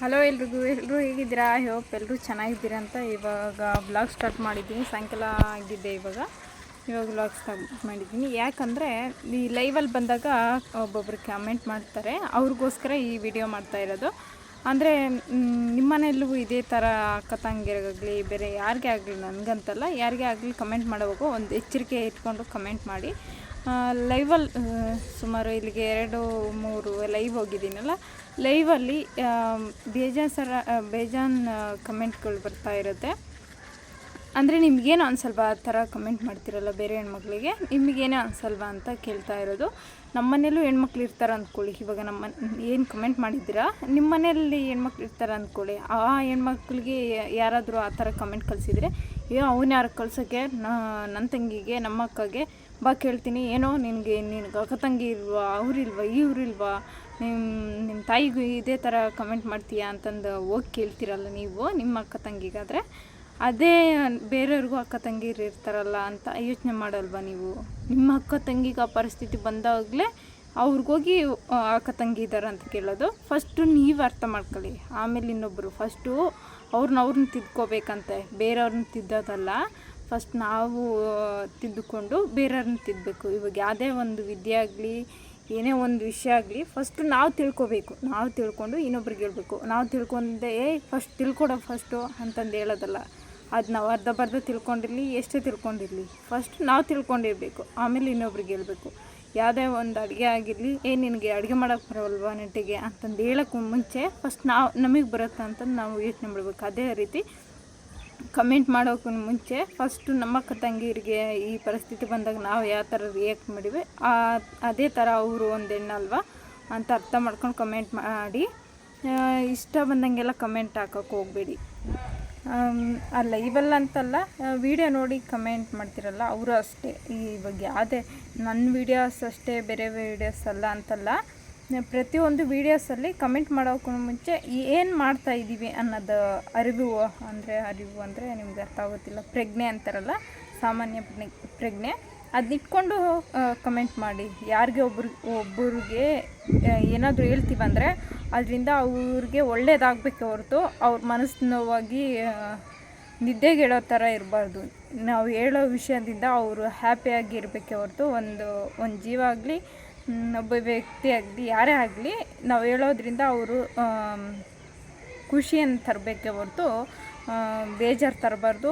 Hello ಎಲ್ರಿಗೂ ಎಲ್ಲರೂ ಹೇಗಿದ್ದೀರಾ? ಐ ಹೋಪ್ ಎಲ್ಲರೂ ಚೆನ್ನಾಗಿದ್ದೀರಾ ಅಂತ ಇವಾಗ ಬ್ಲಾಗ್ ಸ್ಟಾರ್ಟ್ ಮಾಡಿದ್ದೀನಿ. ಸಾಯಂಕಾಲ ಆಗಿದ್ದೆ ಇವಾಗ. ಇವಾಗ ಬ್ಲಾಗ್ ಸ್ಟಾರ್ಟ್ ಮಾಡಿದ್ದೀನಿ. ಯಾಕಂದರೆ ಈ ಲೈವಲ್ಲಿ ಬಂದಾಗ ಒಬ್ಬೊಬ್ರು ಕಮೆಂಟ್ ಮಾಡ್ತಾರೆ. ಅವ್ರಿಗೋಸ್ಕರ ಈ ವಿಡಿಯೋ ಮಾಡ್ತಾ ಇರೋದು. ಅಂದರೆ ನಿಮ್ಮನೆಯಲ್ಲೂ ಇದೇ ಥರ ಅಕ್ಕ ತಂಗಿರಾಗಲಿ ಬೇರೆ ಯಾರಿಗೇ ಆಗಲಿ, ನನಗಂತಲ್ಲ, ಯಾರಿಗೇ ಆಗಲಿ ಕಮೆಂಟ್ ಮಾಡೋವಾಗ ಒಂದು ಎಚ್ಚರಿಕೆ ಇಟ್ಕೊಂಡು ಕಮೆಂಟ್ ಮಾಡಿ. ಲೈವಲ್ಲಿ ಸುಮಾರು ಇಲ್ಲಿಗೆ ಎರಡು ಮೂರು ಲೈವ್ ಹೋಗಿದ್ದೀನಲ್ಲ ಲೈವಲ್ಲಿ ಬೇಜಾನ್ ಸರ ಬೇಜಾನ್ ಕಮೆಂಟ್ಗಳು ಬರ್ತಾ ಇರುತ್ತೆ. ಅಂದರೆ ನಿಮಗೇನು ಅನ್ಸಲ್ವಾ ಆ ಥರ ಕಮೆಂಟ್ ಮಾಡ್ತಿರಲ್ಲ ಬೇರೆ ಹೆಣ್ಮಕ್ಳಿಗೆ? ನಿಮಗೇನೇ ಅನ್ಸಲ್ವಾ ಅಂತ ಕೇಳ್ತಾ ಇರೋದು. ನಮ್ಮ ಮನೇಲೂ ಹೆಣ್ಮಕ್ಳು ಇರ್ತಾರೆ ಅಂದ್ಕೊಳ್ಳಿ. ಇವಾಗ ನಮ್ಮ, ಏನು ಕಮೆಂಟ್ ಮಾಡಿದ್ದೀರಾ? ನಿಮ್ಮ ಮನೆಯಲ್ಲಿ ಹೆಣ್ಮಕ್ಳು ಇರ್ತಾರೆ ಅಂದ್ಕೊಳ್ಳಿ. ಆ ಹೆಣ್ಮಕ್ಳಿಗೆ ಯಾರಾದರೂ ಆ ಥರ ಕಮೆಂಟ್ ಕಳಿಸಿದರೆ ಅಯ್ಯೋ ಅವನ್ನ ಯಾರು ಕಳ್ಸೋಕ್ಕೆ ನನ್ನ ತಂಗಿಗೆ, ನಮ್ಮ ಅಕ್ಕಗೆ? ಬಾ ಕೇಳ್ತೀನಿ. ಏನೋ ನಿನಗೆ ನಿನಗೆ ಅಕ್ಕ ತಂಗಿ ಇಲ್ವಾ, ಅವ್ರಿಲ್ವಾ ಇವ್ರಿಲ್ವಾ ನಿಮ್ಮ ನಿಮ್ಮ ತಾಯಿಗೂ ಇದೇ ಥರ ಕಮೆಂಟ್ ಮಾಡ್ತೀಯಾ ಅಂತಂದು ಹೋಗಿ ಕೇಳ್ತೀರಲ್ಲ ನೀವು, ನಿಮ್ಮ ಅಕ್ಕ ತಂಗಿಗಾದರೆ? ಅದೇ ಬೇರೆಯವ್ರಿಗೂ ಅಕ್ಕ ತಂಗಿರು ಇರ್ತಾರಲ್ಲ ಅಂತ ಯೋಚನೆ ಮಾಡಲ್ವಾ ನೀವು? ನಿಮ್ಮ ಅಕ್ಕ ತಂಗಿಗೆ ಆ ಪರಿಸ್ಥಿತಿ ಬಂದಾಗಲೇ ಅವ್ರಿಗೋಗಿ ಅಕ್ಕ ತಂಗಿ ಇದ್ದಾರೆ ಅಂತ ಕೇಳೋದು. ಫಸ್ಟು ನೀವು ಅರ್ಥ ಮಾಡ್ಕೊಳ್ಳಿ. ಆಮೇಲೆ ಇನ್ನೊಬ್ಬರು ಫಸ್ಟು ಅವ್ರನ್ನ ಅವ್ರನ್ನ ತಿದ್ಕೋಬೇಕಂತೆ. ಬೇರೆಯವ್ರನ್ನ ತಿದ್ದೋದಲ್ಲ. ಫಸ್ಟ್ ನಾವು ತಿದ್ದುಕೊಂಡು ಬೇರೆಯವ್ರನ್ನ ತಿದ್ದಬೇಕು ಇವಾಗ ಯಾವುದೇ ಒಂದು ವಿದ್ಯೆ ಆಗಲಿ ಏನೇ ಒಂದು ವಿಷಯ ಆಗಲಿ ಫಸ್ಟು ನಾವು ತಿಳ್ಕೊಬೇಕು. ನಾವು ತಿಳ್ಕೊಂಡು ಇನ್ನೊಬ್ರಿಗೆ ಹೇಳಬೇಕು. ನಾವು ತಿಳ್ಕೊಂಡೆ ಏ ಫಸ್ಟ್ ತಿಳ್ಕೊಡೋ ಫಸ್ಟು ಅಂತಂದು ಹೇಳೋದಲ್ಲ. ಅದು ನಾವು ಅರ್ಧ ಬರ್ಧ ತಿಳ್ಕೊಂಡಿರಲಿ, ಎಷ್ಟೇ ತಿಳ್ಕೊಂಡಿರಲಿ. ಫಸ್ಟ್ ನಾವು ತಿಳ್ಕೊಂಡಿರಬೇಕು. ಆಮೇಲೆ ಇನ್ನೊಬ್ರಿಗೆ ಹೇಳಬೇಕು. ಯಾವುದೇ ಒಂದು ಅಡುಗೆ ಆಗಿರಲಿ, ಏ, ನಿನಗೆ ಅಡುಗೆ ಮಾಡೋಕ್ಕೆ ಬರೋಲ್ವಾ ನೆಟ್ಟಿಗೆ? ಅಂತಂದು ಹೇಳೋಕ್ಕೂ ಮುಂಚೆ ಫಸ್ಟ್ ನಾವು ನಮಗೆ ಬರುತ್ತೆ ಅಂತಂದು ನಾವು ಯೋಚನೆ ಮಾಡಬೇಕು. ಅದೇ ರೀತಿ ಕಮೆಂಟ್ ಮಾಡೋಕ್ಕೂ ಮುಂಚೆ ಫಸ್ಟು ನಮ್ಮ ಅಕ್ಕ ತಂಗಿರಿಗೆ ಈ ಪರಿಸ್ಥಿತಿ ಬಂದಾಗ ನಾವು ಯಾವ ಥರ ರಿಯಾಕ್ಟ್ ಮಾಡಿವೆ? ಅದೇ ಥರ ಅವರು ಒಂದು ಹೆಣ್ಣಲ್ವಾ ಅಂತ ಅರ್ಥ ಮಾಡ್ಕೊಂಡು ಕಮೆಂಟ್ ಮಾಡಿ. ಇಷ್ಟ ಬಂದಂಗೆಲ್ಲ ಕಮೆಂಟ್ ಹಾಕೋಕೆ ಹೋಗಬೇಡಿ. ಅಲ್ಲ ಇವೆಲ್ಲ ಅಂತಲ್ಲ ವಿಡಿಯೋ ನೋಡಿ ಕಮೆಂಟ್ ಮಾಡ್ತಿರಲ್ಲ, ಅವರು ಅಷ್ಟೇ. ಈ ಬಗ್ಗೆ ಅದೇ ನನ್ನ ವೀಡಿಯೋಸ್ ಅಷ್ಟೇ, ಬೇರೆ ವೀಡಿಯೋಸ್ ಅಲ್ಲ ಅಂತಲ್ಲ. ಪ್ರತಿಯೊಂದು ವೀಡಿಯೋಸಲ್ಲಿ ಕಮೆಂಟ್ ಮಾಡೋಕ್ಕೂ ಮುಂಚೆ ಏನು ಮಾಡ್ತಾ ಇದ್ದೀವಿ ಅನ್ನೋದು ಅರಿವು, ಅಂದರೆ ಅರಿವು ಅಂದರೆ ನಿಮ್ಗೆ ಅರ್ಥ ಆಗೋದಿಲ್ಲ. ಪ್ರಜ್ಞೆ ಅಂತಾರಲ್ಲ, ಸಾಮಾನ್ಯ ಪ್ರಜ್ಞೆ ಅದನ್ನಿಟ್ಕೊಂಡು ಕಮೆಂಟ್ ಮಾಡಿ. ಯಾರಿಗೆ ಒಬ್ರು ಒಬ್ಬರಿಗೆ ಏನಾದರೂ ಹೇಳ್ತೀವಂದರೆ ಅದರಿಂದ ಅವ್ರಿಗೆ ಒಳ್ಳೇದಾಗಬೇಕು ಹೊರತು ಅವ್ರ ಮನಸ್ಸು ನೋವಾಗಿ ನಿದ್ದೆಗೆಡೋ ಥರ ಇರಬಾರ್ದು. ನಾವು ಹೇಳೋ ವಿಷಯದಿಂದ ಅವರು ಹ್ಯಾಪಿಯಾಗಿ ಇರಬೇಕೆ ಹೊರತು ಒಂದು ಒಂದು ಜೀವ ಆಗಲಿ ಒಬ್ಬ ವ್ಯಕ್ತಿ ಆಗಲಿ, ಯಾರೇ ಆಗಲಿ, ನಾವು ಹೇಳೋದ್ರಿಂದ ಅವರು ಖುಷಿಯನ್ನು ತರಬೇಕೆ ಹೊರತು ಬೇಜಾರು ತರಬಾರ್ದು.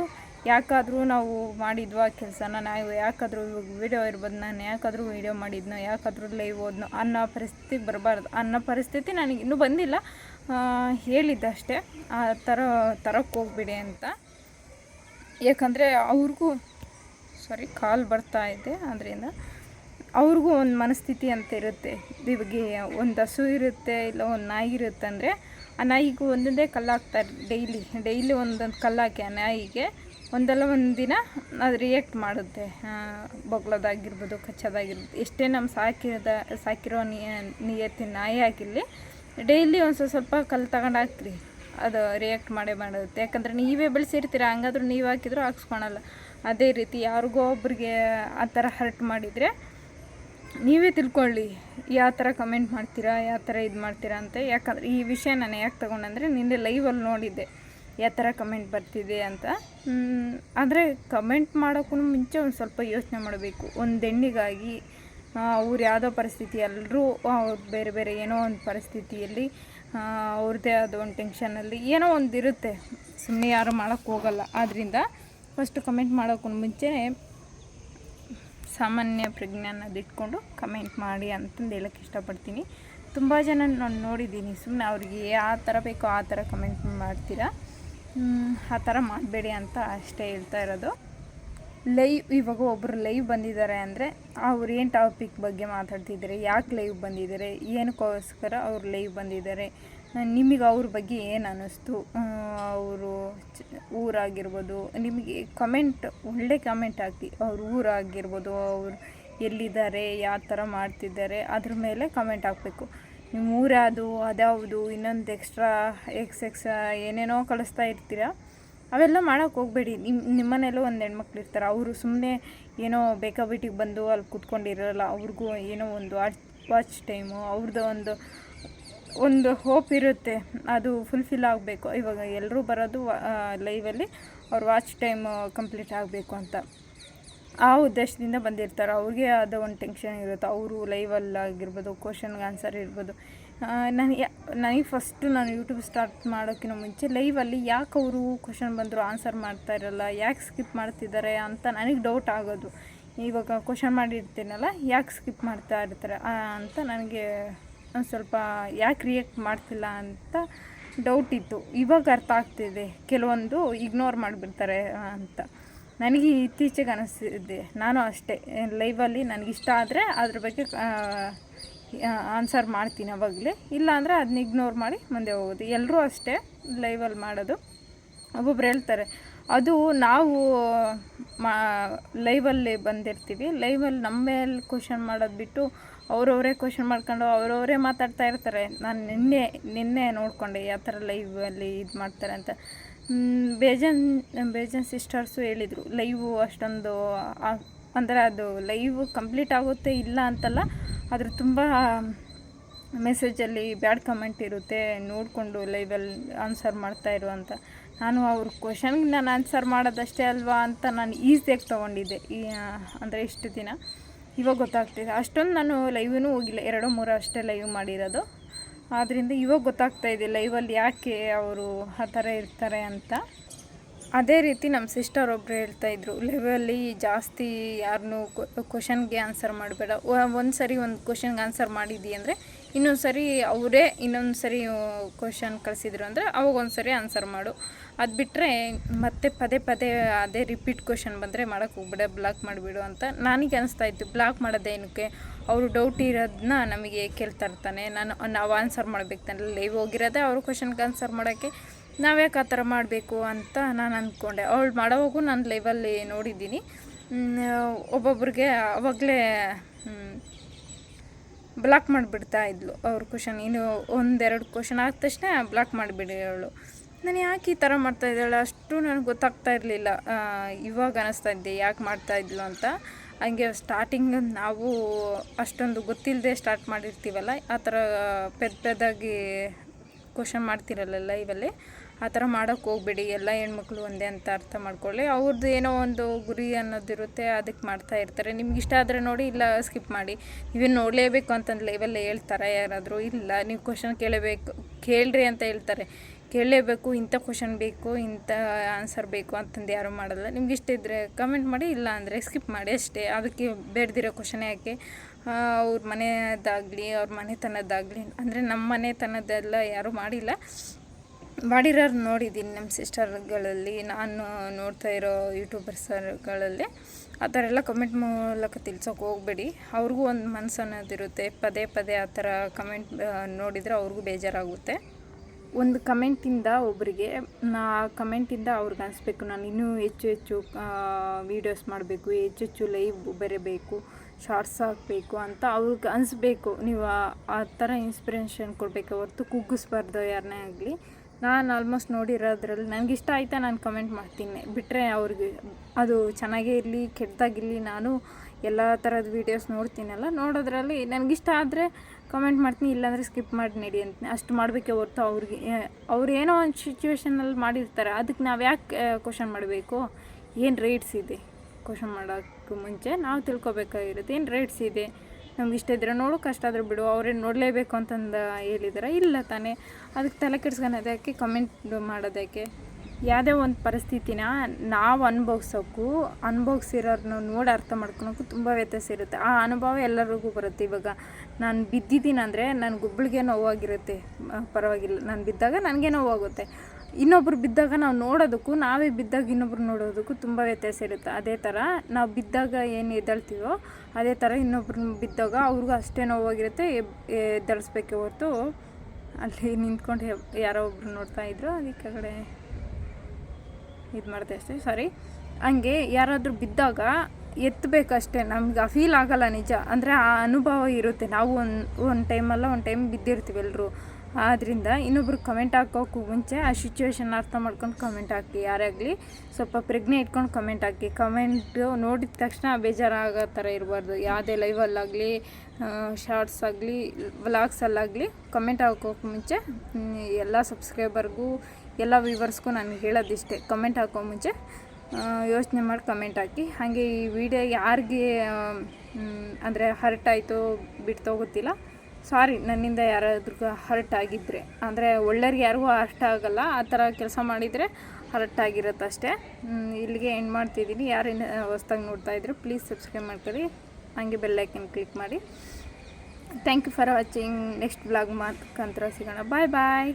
ಯಾಕಾದರೂ ನಾವು ಮಾಡಿದ್ವಾ ಕೆಲಸನ, ನಾವು ಯಾಕಾದರೂ ಇವಾಗ ವೀಡಿಯೋ ಇರ್ಬೋದು, ನಾನು ಯಾಕಾದರೂ ವೀಡಿಯೋ ಮಾಡಿದ್ನೋ, ಯಾಕಾದರೂ ಲೈವ್ ಓದ್ನೋ ಅನ್ನೋ ಪರಿಸ್ಥಿತಿ ಬರಬಾರ್ದು. ಅನ್ನೋ ಪರಿಸ್ಥಿತಿ ನನಗೆ ಇನ್ನೂ ಬಂದಿಲ್ಲ. ಹೇಳಿದ್ದಷ್ಟೇ ಆ ಥರ ತರಕ್ಕೆ ಹೋಗ್ಬಿಡಿ ಅಂತ. ಯಾಕಂದರೆ ಅವ್ರಿಗೂ ಸಾರಿ ಕಾಲ್ ಬರ್ತಾ ಇದೆ ಅದರಿಂದ ಅವ್ರಿಗೂ ಒಂದು ಮನಸ್ಥಿತಿ ಅಂತ ಇರುತ್ತೆ. ಇವಾಗ ಒಂದು ಹಸು ಇರುತ್ತೆ, ಇಲ್ಲ ಒಂದು ನಾಯಿ ಇರುತ್ತೆ ಅಂದರೆ ಆ ನಾಯಿಗೂ ಒಂದೊಂದೇ ಕಲ್ಲು ಹಾಕ್ತಾರೆ ಡೈಲಿ ಡೈಲಿ ಒಂದೊಂದು ಕಲ್ಲು ಹಾಕಿ ಆ ನಾಯಿಗೆ ಒಂದಲ್ಲ ಒಂದು ದಿನ ಅದು ರಿಯಾಕ್ಟ್ ಮಾಡುತ್ತೆ. ಬೊಗ್ಳೋದಾಗಿರ್ಬೋದು, ಕಚ್ಚೋದಾಗಿರ್ಬೋದು. ಎಷ್ಟೇ ನಮ್ಮ ಸಾಕಿರೋದ, ಸಾಕಿರೋ ನಿಯತ್ತಿನ ನಾಯಿ ಆಗಿರಲಿ ಡೈಲಿ ಒಂದು ಸ್ವಲ್ಪ ಸ್ವಲ್ಪ ಕಲ್ಲು ತಗೊಂಡು ಹಾಕ್ರಿ. ಅದು ರಿಯಾಕ್ಟ್ ಮಾಡೇ ಮಾಡುತ್ತೆ. ಯಾಕಂದರೆ ನೀವೇ ಬೆಳೆಸಿರ್ತೀರ, ಹಂಗಾದ್ರೂ ನೀವು ಹಾಕಿದ್ರು ಹಾಕ್ಸ್ಕೊಳಲ್ಲ. ಅದೇ ರೀತಿ ಯಾರಿಗೋ ಒಬ್ರಿಗೆ ಆ ಥರ ಹರ್ಟ್ ಮಾಡಿದರೆ ನೀವೇ ತಿಳ್ಕೊಳ್ಳಿ, ಯಾವ ಥರ ಕಮೆಂಟ್ ಮಾಡ್ತೀರಾ, ಯಾವ ಥರ ಇದು ಮಾಡ್ತೀರಾ ಅಂತ. ಯಾಕಂದ್ರೆ ಈ ವಿಷಯ ನಾನು ಯಾಕೆ ತೊಗೊಂಡಂದರೆ ನಿನ್ನೆ ಲೈವಲ್ಲಿ ನೋಡಿದ್ದೆ, ಯಾವ ಥರ ಕಮೆಂಟ್ ಬರ್ತಿದೆ ಅಂತ. ಆದರೆ ಕಮೆಂಟ್ ಮಾಡೋಕ್ಕೂ ಮುಂಚೆ ಒಂದು ಸ್ವಲ್ಪ ಯೋಚನೆ ಮಾಡಬೇಕು. ಒಂದು ಹೆಣ್ಣಿಗಾಗಿ ಅವ್ರು ಯಾವುದೋ ಪರಿಸ್ಥಿತಿ ಎಲ್ಲರೂ ಬೇರೆ ಬೇರೆ ಏನೋ ಒಂದು ಪರಿಸ್ಥಿತಿಯಲ್ಲಿ ಅವ್ರದ್ದೇ ಆದ ಒಂದು ಟೆನ್ಷನಲ್ಲಿ ಏನೋ ಒಂದು ಇರುತ್ತೆ. ಸುಮ್ಮನೆ ಯಾರು ಮಾಡೋಕ್ಕೆ ಹೋಗಲ್ಲ. ಆದ್ದರಿಂದ ಫಸ್ಟ್ ಕಮೆಂಟ್ ಮಾಡೋಕ್ಕೂ ಮುಂಚೆ ಸಾಮಾನ್ಯ ಪ್ರಜ್ಞಾನ ಇಟ್ಕೊಂಡು ಕಮೆಂಟ್ ಮಾಡಿ ಅಂತಂದು ಹೇಳೋಕ್ಕೆ ಇಷ್ಟಪಡ್ತೀನಿ. ತುಂಬ ಜನ ನಾನು ನೋಡಿದ್ದೀನಿ. ಸುಮ್ಮನೆ ಅವ್ರಿಗೆ ಯಾವ ಥರ ಬೇಕೋ, ಆ ಥರ ಕಮೆಂಟ್ ಮಾಡ್ತೀರಾ? ಆ ಥರ ಮಾಡಬೇಡಿ ಅಂತ ಅಷ್ಟೇ ಹೇಳ್ತಾ ಇರೋದು. ಲೈವ್ ಇವಾಗ ಒಬ್ಬರು ಲೈವ್ ಬಂದಿದ್ದಾರೆ ಅಂದರೆ ಅವ್ರು ಏನು ಟಾಪಿಕ್ ಬಗ್ಗೆ ಮಾತಾಡ್ತಿದ್ದಾರೆ, ಯಾಕೆ ಲೈವ್ ಬಂದಿದ್ದಾರೆ, ಏನಕ್ಕೋಸ್ಕರ ಅವ್ರು ಲೈವ್ ಬಂದಿದ್ದಾರೆ ನಿಮಗೆ ಅವ್ರ ಬಗ್ಗೆ ಏನು ಅನ್ನಿಸ್ತು ಅವರು ಊರಾಗಿರ್ಬೋದು. ನಿಮಗೆ ಕಮೆಂಟ್ ಒಳ್ಳೆ ಕಮೆಂಟ್ ಹಾಕಿ ಅವ್ರ ಊರಾಗಿರ್ಬೋದು, ಅವ್ರು ಎಲ್ಲಿದ್ದಾರೆ, ಯಾವ ಥರ ಮಾಡ್ತಿದ್ದಾರೆ, ಅದ್ರ ಮೇಲೆ ಕಮೆಂಟ್ ಹಾಕಬೇಕು. ನಿಮ್ಮ ಊರಾದು ಅದ್ಯಾವುದು ಇನ್ನೊಂದು ಎಕ್ಸ್ಟ್ರಾ ಎಕ್ಸ್ ಎಕ್ಸ್ ಏನೇನೋ ಕಳಿಸ್ತಾ ಇರ್ತೀರ? ಅವೆಲ್ಲ ಮಾಡೋಕ್ಕೆ ಹೋಗಬೇಡಿ. ನಿಮ್ಮ ನಿಮ್ಮನೇಲೂ ಒಂದು ಹೆಣ್ಮಕ್ಳು ಇರ್ತಾರೆ. ಅವರು ಸುಮ್ಮನೆ ಏನೋ ಬೇಕಾಬಿಟ್ಟಿಗೆ ಬಂದು ಅಲ್ಲಿ ಕೂತ್ಕೊಂಡಿರಲ್ಲ, ಅವ್ರಿಗೂ ಏನೋ ಒಂದು ವಾಚ್ ವಾಚ್ ಟೈಮು ಅವ್ರದ್ದು ಒಂದು ಒಂದು ಹೋಪ್ ಇರುತ್ತೆ ಅದು ಫುಲ್ಫಿಲ್ ಆಗಬೇಕು. ಇವಾಗ ಎಲ್ಲರೂ ಬರೋದು ಲೈವಲ್ಲಿ ಅವ್ರ ವಾಚ್ ಟೈಮ್ ಕಂಪ್ಲೀಟ್ ಆಗಬೇಕು ಅಂತ. ಆ ಉದ್ದೇಶದಿಂದ ಬಂದಿರ್ತಾರೆ. ಅವ್ರಿಗೆ ಆದ ಒಂದು ಟೆನ್ಷನ್ ಇರುತ್ತೆ. ಅವರು ಲೈವಲ್ಲಿ ಆಗಿರ್ಬೋದು ಕ್ವಶನ್ಗೆ ಆನ್ಸರ್ ಇರ್ಬೋದು. ನನಗೆ ನನಗೆ ಫಸ್ಟು ನಾನು ಯೂಟ್ಯೂಬ್ ಸ್ಟಾರ್ಟ್ ಮಾಡೋಕ್ಕಿಂತ ಮುಂಚೆ ಲೈವಲ್ಲಿ ಯಾಕೆ ಅವರು ಕ್ವಶನ್ ಬಂದರೂ ಆನ್ಸರ್ ಮಾಡ್ತಾ ಇರಲ್ಲ, ಯಾಕೆ ಸ್ಕಿಪ್ ಮಾಡ್ತಿದ್ದಾರೆ ಅಂತ ನನಗೆ ಡೌಟ್ ಆಗೋದು. ಇವಾಗ ಕ್ವಶನ್ ಮಾಡಿರ್ತೀನಲ್ಲ, ಯಾಕೆ ಸ್ಕಿಪ್ ಮಾಡ್ತಾ ಇರ್ತಾರೆ ಅಂತ ನನಗೆ ಸ್ವಲ್ಪ ಯಾಕೆ ರಿಯಾಕ್ಟ್ ಮಾಡ್ತಿಲ್ಲ ಅಂತ ಡೌಟ್ ಇತ್ತು. ಇವಾಗ ಅರ್ಥ ಆಗ್ತಿದೆ. ಕೆಲವೊಂದು ಇಗ್ನೋರ್ ಮಾಡಿಬಿಡ್ತಾರೆ ಅಂತ. ನನಗೆ ಇತ್ತೀಚೆಗೆ ಅನಿಸ್ತಿದೆ. ನಾನು ಅಷ್ಟೇ. ಲೈವಲ್ಲಿ ನನಗಿಷ್ಟ ಆದರೆ ಅದ್ರ ಬಗ್ಗೆ ಆನ್ಸರ್ ಮಾಡ್ತೀನಿ ಅವಾಗಲೇ. ಇಲ್ಲಾಂದರೆ ಅದನ್ನ ಇಗ್ನೋರ್ ಮಾಡಿ ಮುಂದೆ ಹೋಗೋದು. ಎಲ್ಲರೂ ಅಷ್ಟೇ ಲೈವಲ್ಲಿ ಮಾಡೋದು. ಒಬ್ಬೊಬ್ರು ಹೇಳ್ತಾರೆ ಅದು ನಾವು, ಮಾ ಲೈವಲ್ಲಿ ಬಂದಿರ್ತೀವಿ. ಲೈವಲ್ಲಿ ನಮ್ಮ ಮೇಲೆ ಕ್ವಶನ್ ಮಾಡೋದು ಬಿಟ್ಟು ಅವರವರೇ ಕ್ವಶನ್ ಮಾಡ್ಕೊಂಡು ಅವರವರೇ ಮಾತಾಡ್ತಾ ಇರ್ತಾರೆ. ನಾನು ನಿನ್ನೆ ನಿನ್ನೆ ನೋಡಿಕೊಂಡೆ ಯಾವ ಥರ ಲೈವಲ್ಲಿ ಇದು ಮಾಡ್ತಾರೆ ಅಂತ. ಬೇಜನ್ ಬೇಜನ್ ಸಿಸ್ಟರ್ಸು ಹೇಳಿದರು ಲೈವು ಅಷ್ಟೊಂದು ಅಂದರೆ ಅದು ಲೈವ್ ಕಂಪ್ಲೀಟ್ ಆಗುತ್ತೆ ಇಲ್ಲ ಅಂತಲ್ಲ, ಆದರೆ ತುಂಬ ಮೆಸೇಜಲ್ಲಿ ಬ್ಯಾಡ್ ಕಮೆಂಟ್ ಇರುತ್ತೆ, ನೋಡಿಕೊಂಡು ಲೈವಲ್ಲಿ ಆನ್ಸರ್ ಮಾಡ್ತಾ ಅಂತ. ನಾನು ಅವ್ರ ಕ್ವಶನ್ಗೆ ನಾನು ಆನ್ಸರ್ ಮಾಡೋದಷ್ಟೇ ಅಲ್ವಾ ಅಂತ ನಾನು ಈಸಿಯಾಗಿ ತೊಗೊಂಡಿದ್ದೆ. ಈ ಅಂದರೆ ಇಷ್ಟು ದಿನ. ಇವಾಗ ಗೊತ್ತಾಗ್ತಿದೆ. ಅಷ್ಟೊಂದು ನಾನು ಲೈವೂ ಹೋಗಿಲ್ಲ. ಎರಡೋ ಮೂರು ಅಷ್ಟೇ ಲೈವ್ ಮಾಡಿರೋದು. ಆದ್ದರಿಂದ ಇವಾಗ ಗೊತ್ತಾಗ್ತಾ ಇದೆ ಲೈವಲ್ಲಿ ಯಾಕೆ ಅವರು ಆ ಥರ ಇರ್ತಾರೆ ಅಂತ. ಅದೇ ರೀತಿ ನಮ್ಮ ಸಿಸ್ಟರ್ ಒಬ್ಬರು ಹೇಳ್ತಾ ಇದ್ರು ಲೈವಲ್ಲಿ ಜಾಸ್ತಿ ಯಾರನ್ನೂ ಕ್ವಶನ್ಗೆ ಆನ್ಸರ್ ಮಾಡಬೇಡ. ಒಂದು ಸರಿ ಒಂದು ಕ್ವಶನ್ಗೆ ಆನ್ಸರ್ ಮಾಡಿದ್ದಿ ಅಂದರೆ ಇನ್ನೊಂದು ಸರಿ ಅವರೇ ಇನ್ನೊಂದು ಸರಿ ಕ್ವಶನ್ ಕಳಿಸಿದ್ರು ಅಂದರೆ ಅವಾಗ ಒಂದು ಸರಿ ಆನ್ಸರ್ ಮಾಡು. ಅದು ಬಿಟ್ಟರೆ ಮತ್ತೆ ಪದೇ ಪದೇ ಅದೇ ರಿಪೀಟ್ ಕ್ವಶನ್ ಬಂದರೆ ಮಾಡೋಕ್ಕೆ ಹೋಗ್ಬೇಡ ಬ್ಲಾಕ್ ಮಾಡಿಬಿಡು ಅಂತ ನನಗೆ ಅನಿಸ್ತಾ ಇತ್ತು. ಬ್ಲಾಕ್ ಮಾಡೋದೇನಕ್ಕೆ ಅವರು ಡೌಟ್ ಇರೋದನ್ನ ನಮಗೆ ಕೇಳ್ತಾ ಇರ್ತಾನೆ. ನಾನು, ನಾವು ಆನ್ಸರ್ ಮಾಡಬೇಕು ತಾನೆ. ಲೈವ್ ಹೋಗಿರೋದೇ ಅವ್ರ ಕ್ವಶನ್ಗೆ ಆನ್ಸರ್ ಮಾಡೋಕ್ಕೆ. ನಾವ್ಯಾಕೆ ಆ ಥರ ಮಾಡಬೇಕು ಅಂತ ನಾನು ಅಂದ್ಕೊಂಡೆ ಅವಳು ಮಾಡೋವಾಗೂ ನಾನು ಲೈವಲ್ಲಿ ನೋಡಿದ್ದೀನಿ. ಒಬ್ಬೊಬ್ರಿಗೆ ಅವಾಗಲೇ ಬ್ಲಾಕ್ ಮಾಡಿಬಿಡ್ತಾ ಇದ್ಲು ಅವ್ರ ಕ್ವಶನ್ ಇನ್ನು ಒಂದೆರಡು ಕ್ವಶನ್ ಆದ ತಕ್ಷಣ ಬ್ಲಾಕ್ ಮಾಡಿಬಿಡಿ ಅವಳು. ನಾನು ಯಾಕೆ ಈ ಥರ ಮಾಡ್ತಾ ಇದ್ದಾಳೆ ಅಷ್ಟು ನನಗೆ ಗೊತ್ತಾಗ್ತಾ ಇರಲಿಲ್ಲ. ಇವಾಗ ಅನ್ನಿಸ್ತಾ ಇದ್ದೆ. ಯಾಕೆ ಮಾಡ್ತಾ ಇದ್ಲು ಅಂತ? ಹಂಗೆ ಸ್ಟಾರ್ಟಿಂಗ್ ನಾವು ಅಷ್ಟೊಂದು ಗೊತ್ತಿಲ್ಲದೆ ಸ್ಟಾರ್ಟ್ ಮಾಡಿರ್ತೀವಲ್ಲ, ಆ ಥರ ಪೆದ್ದ ಪೆದ್ದಾಗಿ ಕ್ವಶನ್ ಮಾಡ್ತಿರಲ್ಲ ಲೈವಲ್ಲಿ ಆ ಥರ ಮಾಡೋಕ್ಕೆ ಹೋಗ್ಬೇಡಿ, ಎಲ್ಲ ಹೆಣ್ಮಕ್ಳು ಒಂದೇ ಅಂತ ಅರ್ಥ ಮಾಡ್ಕೊಳ್ಳಿ. ಅವ್ರದ್ದು ಏನೋ ಒಂದು ಗುರಿ ಅನ್ನೋದಿರುತ್ತೆ ಅದಕ್ಕೆ ಮಾಡ್ತಾ ಇರ್ತಾರೆ. ನಿಮ್ಗೆ ಇಷ್ಟ ಆದರೆ ನೋಡಿ, ಇಲ್ಲ ಸ್ಕಿಪ್ ಮಾಡಿ. ನೀವೇನು ನೋಡಲೇಬೇಕು ಅಂತಂದು ಲೆವೆಲ್ ಹೇಳ್ತಾರೆ ಯಾರಾದರೂ? ಇಲ್ಲ, ನೀವು ಕ್ವಶನ್ ಕೇಳಬೇಕು, ಕೇಳ್ರಿ ಅಂತ ಹೇಳ್ತಾರೆ. ಕೇಳಲೇಬೇಕು, ಇಂಥ ಕ್ವಶನ್ ಬೇಕು, ಇಂಥ ಆನ್ಸರ್ ಬೇಕು ಅಂತಂದು ಯಾರೂ ಮಾಡಲ್ಲ. ನಿಮ್ಗೆ ಇಷ್ಟ ಇದ್ದರೆ ಕಮೆಂಟ್ ಮಾಡಿ, ಇಲ್ಲ ಅಂದರೆ ಸ್ಕಿಪ್ ಮಾಡಿ ಅಷ್ಟೇ. ಅದಕ್ಕೆ ಬೇಡದಿರೋ ಕ್ವಶನ್ ಯಾಕೆ? ಅವ್ರ ಮನೆಯದಾಗಲಿ ಅವ್ರ ಮನೆತನದ್ದಾಗಲಿ ಅಂದರೆ ನಮ್ಮ ಮನೆತನದ್ದೆಲ್ಲ ಯಾರೂ ಮಾಡಿಲ್ಲ. ಮಾಡಿರೋರು ನೋಡಿದ್ದೀನಿ ನಮ್ಮ ಸಿಸ್ಟರ್ಗಳಲ್ಲಿ. ನಾನು ನೋಡ್ತಾ ಇರೋ ಯೂಟ್ಯೂಬರ್ಸರ್ಗಳಲ್ಲಿ ಆ ಥರ ಎಲ್ಲ ಕಮೆಂಟ್ ಮೂಲಕ ತಿಳ್ಸೋಕೆ ಹೋಗಬೇಡಿ. ಅವ್ರಿಗೂ ಒಂದು ಮನಸ್ಸು ಅನ್ನೋದಿರುತ್ತೆ ಪದೇ ಪದೇ ಆ ಥರ ಕಮೆಂಟ್ ನೋಡಿದರೆ ಅವ್ರಿಗೂ ಬೇಜಾರಾಗುತ್ತೆ. ಒಂದು ಕಮೆಂಟಿಂದ ಒಬ್ಬರಿಗೆ ನಾ ಕಮೆಂಟಿಂದ ಅವ್ರಿಗೆ ಅನಿಸ್ಬೇಕು. ನಾನು ಇನ್ನೂ ಹೆಚ್ಚು ಹೆಚ್ಚು ವೀಡಿಯೋಸ್ ಮಾಡಬೇಕು, ಹೆಚ್ಚು ಹೆಚ್ಚು ಲೈವ್ ಬರೀಬೇಕು ಶಾರ್ಟ್ಸ್ ಹಾಕಬೇಕು ಅಂತ ಅವ್ರಿಗೆ ಅನಿಸ್ಬೇಕು. ನೀವು ಆ- ಥರ ಇನ್ಸ್ಪಿರೇಷನ್ ಕೊಡಬೇಕು. ಹೊರ್ತು ಕುಗ್ಗಿಸ್ಬಾರ್ದು ಯಾರನ್ನೇ ಆಗಲಿ. ನಾನು ಆಲ್ಮೋಸ್ಟ್ ನೋಡಿರೋದ್ರಲ್ಲಿ ಇಷ್ಟ ಆಯ್ತಾ ನಾನು ಕಮೆಂಟ್ ಮಾಡ್ತೀನಿ. ಬಿಟ್ಟರೆ ಅವ್ರಿಗೆ ಅದು ಚೆನ್ನಾಗೇ ಇರಲಿ, ಕೆಟ್ಟದಾಗಿರಲಿ, ನಾನು ಎಲ್ಲ ಥರದ ವೀಡಿಯೋಸ್ ನೋಡ್ತೀನಲ್ಲ, ನೋಡೋದ್ರಲ್ಲಿ ನನಗಿಷ್ಟ ಆದರೆ ಕಮೆಂಟ್ ಮಾಡ್ತೀನಿ, ಇಲ್ಲಾಂದರೆ ಸ್ಕಿಪ್ ಮಾಡಿ ನಡಿ ಅಂತೀನಿ. ಅಷ್ಟು ಮಾಡಬೇಕೆ ಹೊರ್ತು ಅವ್ರಿಗೆ ಅವ್ರು ಏನೋ ಒಂದು ಸಿಚುವೇಶನಲ್ಲಿ ಮಾಡಿರ್ತಾರೆ ಅದಕ್ಕೆ ನಾವು ಯಾಕೆ ಕ್ವಶನ್ ಮಾಡಬೇಕು? ಏನು ರೇಟ್ಸ್ ಇದೆ? ಕ್ವಶನ್ ಮಾಡೋಕ್ಕೂ ಮುಂಚೆ ನಾವು ತಿಳ್ಕೊಬೇಕಾಗಿರುತ್ತೆ, ಏನು ರೇಟ್ಸ್ ಇದೆ? ನಮ್ಗೆ ಇಷ್ಟ ಇದ್ರೆ ನೋಡು, ಕಷ್ಟ ಆದರೂ ಬಿಡು ಅವ್ರೇನು ನೋಡಲೇಬೇಕು ಅಂತಂದು ಹೇಳಿದಾರೆ. ಇಲ್ಲ ತಾನೇ, ಅದಕ್ಕೆ ತಲೆ ಕೆಡ್ಸ್ಕೊಳೋದಕ್ಕೆ ಕಮೆಂಟ್ ಮಾಡೋದಕ್ಕೆ ಯಾವುದೇ ಒಂದು ಪರಿಸ್ಥಿತಿನ ನಾವು ಅನುಭವ್ಸೋಕ್ಕೂ ಅನುಭವಿಸಿರೋರನ್ನ ನೋಡಿ ಅರ್ಥ ಮಾಡ್ಕೊಳೋಕ್ಕೂ ತುಂಬ ವ್ಯತ್ಯಾಸ ಇರುತ್ತೆ. ಆ ಅನುಭವ ಎಲ್ಲರಿಗೂ ಬರುತ್ತೆ. ಇವಾಗ ನಾನು ಬಿದ್ದಿದ್ದೀನಿ ಅಂದರೆ ಗುಬ್ಬಳಿಗೆ ನೋವಾಗಿರುತ್ತೆ. ಪರವಾಗಿಲ್ಲ. ನಾನು ಬಿದ್ದಾಗ ನನಗೆ ನೋವಾಗುತ್ತೆ. ಇನ್ನೊಬ್ರು ಬಿದ್ದಾಗ ನಾವು ನೋಡೋದಕ್ಕೂ, ನಾವೇ ಬಿದ್ದಾಗ ಇನ್ನೊಬ್ರು ನೋಡೋದಕ್ಕೂ ತುಂಬ ವ್ಯತ್ಯಾಸ ಇರುತ್ತೆ. ಅದೇ ಥರ ನಾವು ಬಿದ್ದಾಗ ಏನು ಎದ್ದೇಳ್ತೀವೋ, ಅದೇ ಥರ ಇನ್ನೊಬ್ರು ಬಿದ್ದಾಗ ಅವ್ರಿಗೂ ಅಷ್ಟೇ ನೋವಾಗಿರುತ್ತೆ. ಎದ್ದೇಳಿಸ್ಬೇಕೆ ಹೊರತು ಅಲ್ಲಿ ನಿಂತ್ಕೊಂಡು ಯಾರೋ ಒಬ್ರು ನೋಡ್ತಾ ಇದ್ರು ಅದಕ್ಕೆ ಕಡೆ ಇದು ಮಾಡಿದೆ ಅಷ್ಟೇ. ಸಾರಿ ಹಂಗೆ ಯಾರಾದರೂ ಬಿದ್ದಾಗ ಎತ್ತಬೇಕಷ್ಟೇ ನಮ್ಗೆ ಆ ಫೀಲ್ ಆಗಲ್ಲ ನಿಜ. ಅಂದರೆ ಆ ಅನುಭವ ಇರುತ್ತೆ. ನಾವು ಒಂದು ಒಂದು ಟೈಮಲ್ಲ ಒಂದು ಟೈಮ್ ಬಿದ್ದಿರ್ತೀವಿ ಎಲ್ಲರೂ ಆದ್ದರಿಂದ ಇನ್ನೊಬ್ರು ಕಮೆಂಟ್ ಹಾಕೋಕ್ಕೂ ಮುಂಚೆ ಆ ಸಿಚುವೇಶನ್ ಅರ್ಥ ಮಾಡ್ಕೊಂಡು ಕಮೆಂಟ್ ಹಾಕಿ. ಯಾರೇ ಆಗಲಿ ಸ್ವಲ್ಪ ಪ್ರೆಗ್ನೆ ಇಟ್ಕೊಂಡು ಕಮೆಂಟ್ ಹಾಕಿ. ಕಮೆಂಟು ನೋಡಿದ ತಕ್ಷಣ ಬೇಜಾರಾಗೋ ಥರ ಇರಬಾರ್ದು. ಯಾವುದೇ ಲೈವಲ್ಲಾಗಲಿ ಶಾರ್ಟ್ಸ್ ಆಗಲಿ ವ್ಲಾಗ್ಸಲ್ಲಾಗಲಿ ಕಮೆಂಟ್ ಹಾಕೋಕೆ ಮುಂಚೆ. ಎಲ್ಲ ಸಬ್ಸ್ಕ್ರೈಬರ್ಗೂ ಎಲ್ಲ ವ್ಯೂವರ್ಸ್ಗೂ ನಾನು ಹೇಳೋದಿಷ್ಟೇ. ಕಮೆಂಟ್ ಹಾಕೋ ಮುಂಚೆ ಯೋಚನೆ ಮಾಡಿ ಕಮೆಂಟ್ ಹಾಕಿ. ಹಾಗೆ ಈ ವಿಡಿಯೋ ಯಾರಿಗೆ ಅಂದರೆ ಹರ್ಟ್ ಆಯಿತು, ಬಿಡ್ತೋ ಗೊತ್ತಿಲ್ಲ. ಸಾರಿ, ನನ್ನಿಂದ ಯಾರಾದ್ರೂ ಹರ್ಟ್ ಆಗಿದ್ದರೆ ಅಂದರೆ ಒಳ್ಳೆಯವ್ರಿಗೆ ಯಾರಿಗೂ ಅರ್ಥ ಆಗಲ್ಲ ಆ ಥರ ಕೆಲಸ ಮಾಡಿದರೆ ಹರ್ಟ್ ಆಗಿರುತ್ತೆ ಅಷ್ಟೇ ಇಲ್ಲಿಗೆ ಎಂಡ್ ಮಾಡ್ತಿದ್ದೀನಿ. ಯಾರು ಹೊಸ್ದಾಗಿ ನೋಡ್ತಾ ಇದ್ರು ಪ್ಲೀಸ್ ಸಬ್ಸ್ಕ್ರೈಬ್ ಮಾಡ್ಕೊಳ್ಳಿ. ಹಾಗೆ ಬೆಲ್ಲೈಕನ್ ಕ್ಲಿಕ್ ಮಾಡಿ. Thank you for watching next blog ಮಾತುಕಂತರ ಸಿಗೋಣ. Bye bye